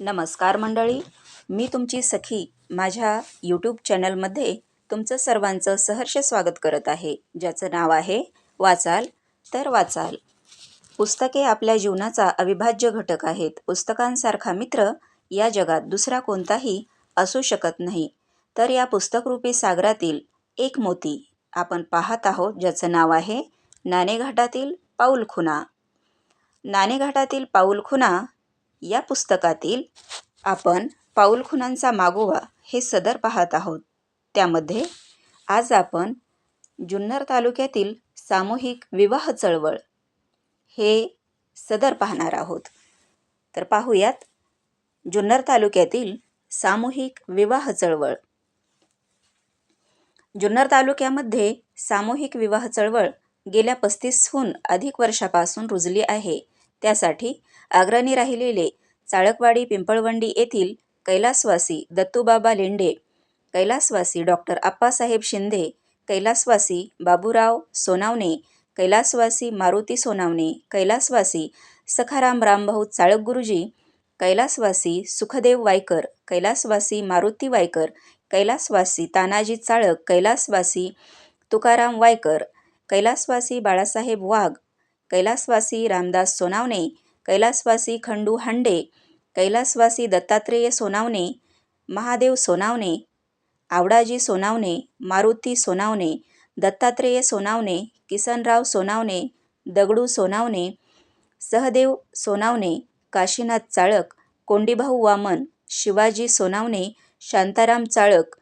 नमस्कार मंडळी. मी तुमची सखी माझ्या यूट्यूब चॅनलमध्ये तुमचं सर्वांचं सहर्ष स्वागत करत आहे. ज्याचं नाव आहे वाचाल तर वाचाल. पुस्तके आपल्या जीवनाचा अविभाज्य घटक आहेत. पुस्तकांसारखा मित्र या जगात दुसरा कोणताही असू शकत नाही. तर या पुस्तकरूपी सागरातील एक मोती आपण पाहत आहोत ज्याचं नाव आहे नाणेघाटातील पाऊलखुणा नाणेघाटातील पाऊलखुणा या पुस्तकातील आपण पाऊलखुणांचा मागोवा हे सदर पाहत आहोत. त्यामध्ये आज आपण जुन्नर तालुक्यातील सामूहिक विवाह चळवळ हे सदर पाहणार आहोत. तर पाहूयात जुन्नर तालुक्यातील सामूहिक विवाह चळवळ. जुन्नर तालुक्यामध्ये सामूहिक विवाह चळवळ गेल्या पस्तीसहून अधिक वर्षापासून रुजली आहे. त्यासाठी अग्रणी राहिलेले चाळकवाडी पिंपळवंडी येथील कैलासवासी दत्तूबाबा लेंडे कैलासवासी डॉक्टर आप्पासाहेब शिंदे कैलासवासी बाबूराव सोनावणे कैलासवासी मारुती सोनावणे कैलासवासी सखाराम रामभाऊ चाळक गुरुजी कैलासवासी सुखदेव वायकर कैलासवासी मारुती वायकर कैलासवासी तानाजी चाळक कैलासवासी तुकाराम वायकर कैलासवासी बाळासाहेब वाघ कैलासवासी रामदास सोनावणे कैलासवासी खंडू हांडे कैलासवासी दत्तात्रेय सोनावणे महादेव सोनावणे आवडाजी सोनावणे मारुती सोनावणे दत्तात्रेय सोनावणे किसनराव सोनावणे दगडू सोनावणे सहदेव सोनावणे काशीनाथ चाळक कोंडीभाऊ वामन शिवाजी सोनावणे शांताराम चाळक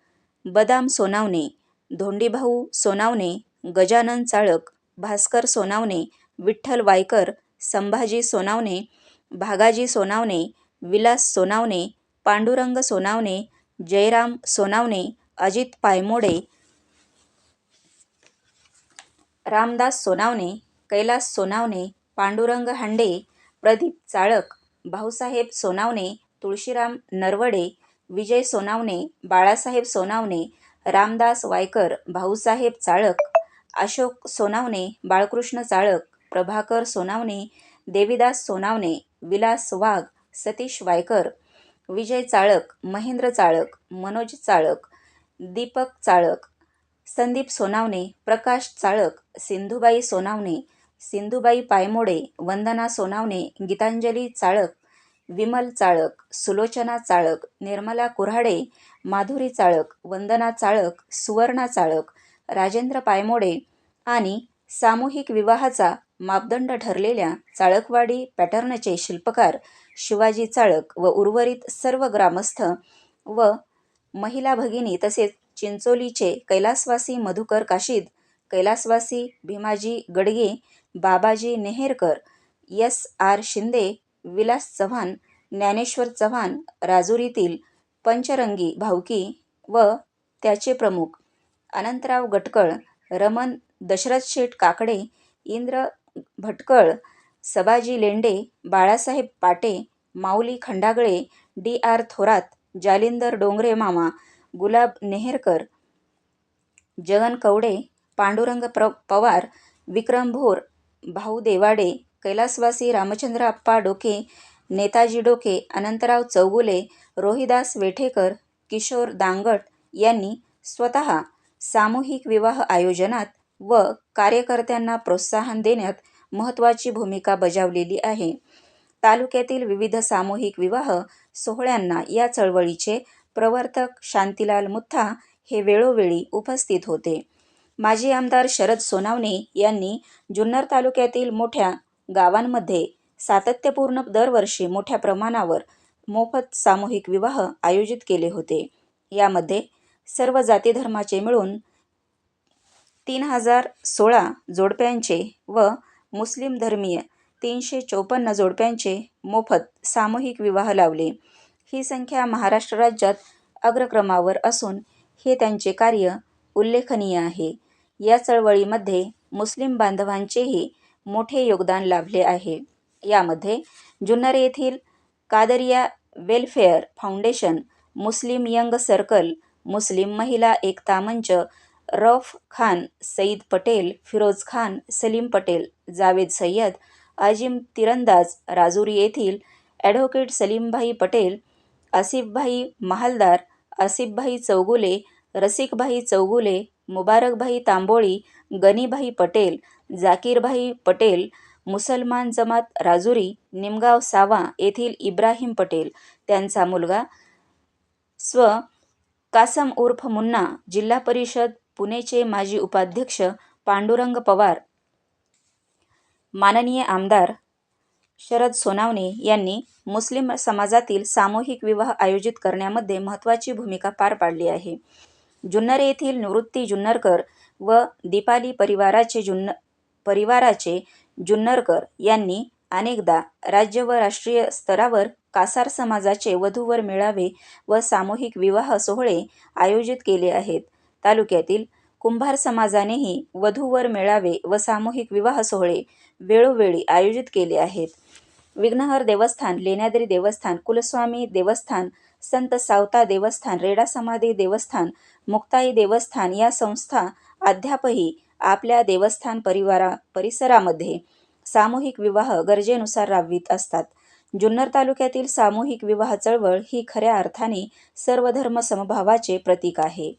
बदाम सोनावणे धोंडीभाऊ सोनावणे गजानन चाळक भास्कर सोनावणे विठ्ठल वायकर संभाजी सोनावणे भागाजी सोनावणे विलास सोनावणे पांडुरंग सोनावणे जयराम सोनावणे अजित पायमोडे रामदास सोनावणे कैलास सोनावणे पांडुरंग हांडे प्रदीप चाळक भाऊसाहेब सोनावणे तुळशीराम नरवडे विजय सोनावणे बाळासाहेब सोनावणे रामदास वायकर भाऊसाहेब चाळक अशोक सोनावणे बाळकृष्ण चाळक प्रभाकर सोनावणे देवीदास सोनावणे विलास वाघ सतीश वायकर विजय चाळक महेंद्र चाळक मनोज चाळक दीपक चाळक संदीप सोनावणे प्रकाश चाळक सिंधुबाई सोनावणे सिंधुबाई पायमोडे वंदना सोनावणे गीतांजली चाळक विमल चाळक सुलोचना चाळक निर्मला कुऱ्हाडे माधुरी चाळक वंदना चाळक सुवर्णा चाळक राजेंद्र पायमोडे आणि सामूहिक विवाहाचा मापदंड ठरलेल्या चाळकवाडी पॅटर्नचे शिल्पकार शिवाजी चाळक व उर्वरित सर्व ग्रामस्थ व महिला भगिनी तसेच चिंचोलीचे कैलासवासी मधुकर काशीद कैलासवासी भीमाजी गडगे बाबाजी नेहेरकर एस आर शिंदे विलास चव्हाण ज्ञानेश्वर चव्हाण राजुरीतील पंचरंगी भावकी व त्याचे प्रमुख अनंतराव गटकळ रमण दशरथशेठ काकडे इंद्र भटकळ सबाजी लेंडे बाळासाहेब पाटे माऊली खंडागळे डी आर थोरात जालिंदर डोंगरे मामा गुलाब नेहरकर जगन कवडे पांडुरंग प्र पवार विक्रम भोर भाऊ देवाडे कैलासवासी रामचंद्र अप्पा डोके नेताजी डोके अनंतराव चौगुले रोहिदास वेठेकर किशोर दांगट यांनी स्वतः सामूहिक विवाह आयोजनात व कार्यकर्त्यांना प्रोत्साहन देण्यात महत्त्वाची भूमिका बजावलेली आहे. तालुक्यातील विविध सामूहिक विवाह सोहळ्यांना या चळवळीचे प्रवर्तक शांतीलाल मुथा हे वेळोवेळी उपस्थित होते. माजी आमदार शरद सोनावणे यांनी जुन्नर तालुक्यातील मोठ्या गावांमध्ये सातत्यपूर्ण दरवर्षी मोठ्या प्रमाणावर मोफत सामूहिक विवाह आयोजित केले होते. यामध्ये सर्व जाती धर्माचे मिळून तीन हजार सोळा जोडप्यांचे व मुस्लिम धर्मीय तीनशे चोपन्न जोडप्यांचे मोफत सामूहिक विवाह लावले. ही संख्या महाराष्ट्र राज्यात अग्रक्रमावर असून हे त्यांचे कार्य उल्लेखनीय आहे. या चळवळीमध्ये मुस्लिम बांधवांचेही मोठे योगदान लाभले आहे. यामध्ये जुन्नर येथील Qadariya welfare foundation Muslim young circle मुस्लिम महिला एकता मंच रफ खान सईद पटेल फिरोज खान सलीम पटेल जावेद सय्यद आजिम तिरंदाज राजुरी येथील ॲडव्होकेट सलीमभाई पटेल आसिफभाई महालदार आसिफभाई चौगुले रसिकभाई चौगुले मुबारकभाई तांबोळी गनीभाई पटेल जाकीरभाई पटेल मुसलमान जमात राजुरी निमगाव सावा येथील इब्राहिम पटेल. त्यांचा मुलगा स्व कासम उर्फ मुन्ना जिल्हा परिषद पुणेचे माजी उपाध्यक्ष पांडुरंग पवार माननीय आमदार शरद सोनावणे यांनी मुस्लिम समाजातील सामूहिक विवाह आयोजित करण्यामध्ये महत्त्वाची भूमिका पार पाडली आहे. जुन्नर येथील निवृत्ती जुन्नरकर व दीपाली परिवाराचे जुन्न परिवाराचे जुन्नरकर यांनी अनेकदा राज्य व राष्ट्रीय स्तरावर कासार समाजाचे वधूवर मेळावे व सामूहिक विवाह सोहळे आयोजित केले आहेत. तालुक्यातील कुंभार समाजानेही वधूवर मेळावे व सामूहिक विवाह सोहळे वेळोवेळी आयोजित केले आहेत. विघ्नहर देवस्थान लेण्याद्री देवस्थान कुलस्वामी देवस्थान संत सावता देवस्थान रेडा समाधी देवस्थान मुक्ताई देवस्थान या संस्था अद्यापही आपल्या देवस्थान परिवारा परिसरामध्ये सामूहिक विवाह गरजेनुसार राबवित असतात. जुन्नर तालुक्यातील सामूहिक विवाह चळवळ ही खऱ्या अर्थाने सर्वधर्म समभावाचे प्रतीक आहे.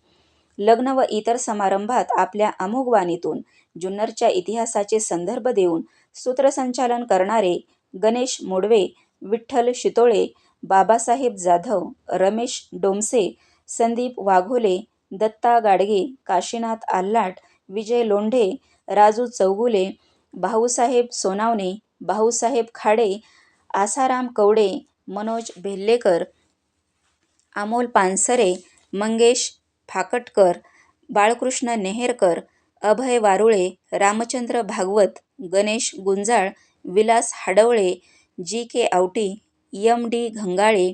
लग्न व इतर समारंभात आपल्या अमोघ वाणीतून जुन्नरच्या इतिहासाचे संदर्भ देऊन सूत्रसंचालन करणारे Ganesh Modve Vitthal Shitole Babasaheb Jadhav Ramesh Domse Sandeep Waghole Datta Gadge Kashinath Alhat Vijay Londhe Raju Chougule Bhausaheb Sonawane Bhausaheb Khade Asaram Kawade Manoj Bhellekar Amol Pansare Mangesh Phakatkar Balkrishna Neherkar Abhay Warule Ramchandra Bhagwat Ganesh Gunjal Vilas Hadwale G K Awati M D Ghangale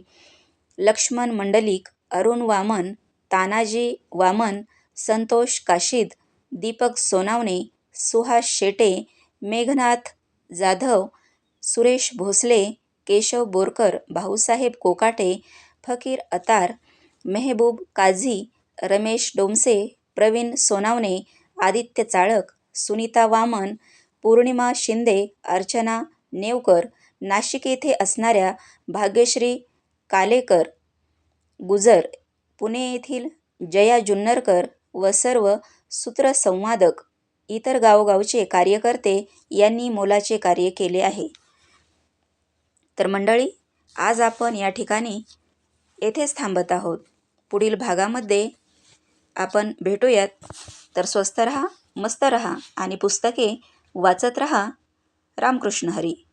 Laxman Mandlik Arun Waman Tanaji Waman Santosh Kashid Deepak Sonawane Suhas Shete Meghnath Jadhav Suresh Bhosale Keshav Borkar Bhausaheb Kokate Fakir Attar Mehboob Kazi Ramesh डोमसे Pravin Sonawane Aditya चाळक सुनीता वामन पौर्णिमा शिंदे अर्चना नेवकर नाशिक येथे असणाऱ्या भाग्यश्री कालेकर गुजर पुणे येथील जया जुन्नरकर व सर्व सूत्रसंवादक इतर गावोगावचे कार्यकर्ते यांनी मोलाचे कार्य केले आहे. तर मंडळी आज आपण या ठिकाणी येथेच थांबत आहोत. पुढील भागामध्ये आपण भेटूयात. तर स्वस्त रहा मस्त रहा आणि पुस्तके वाचत रहा. रामकृष्ण हरी.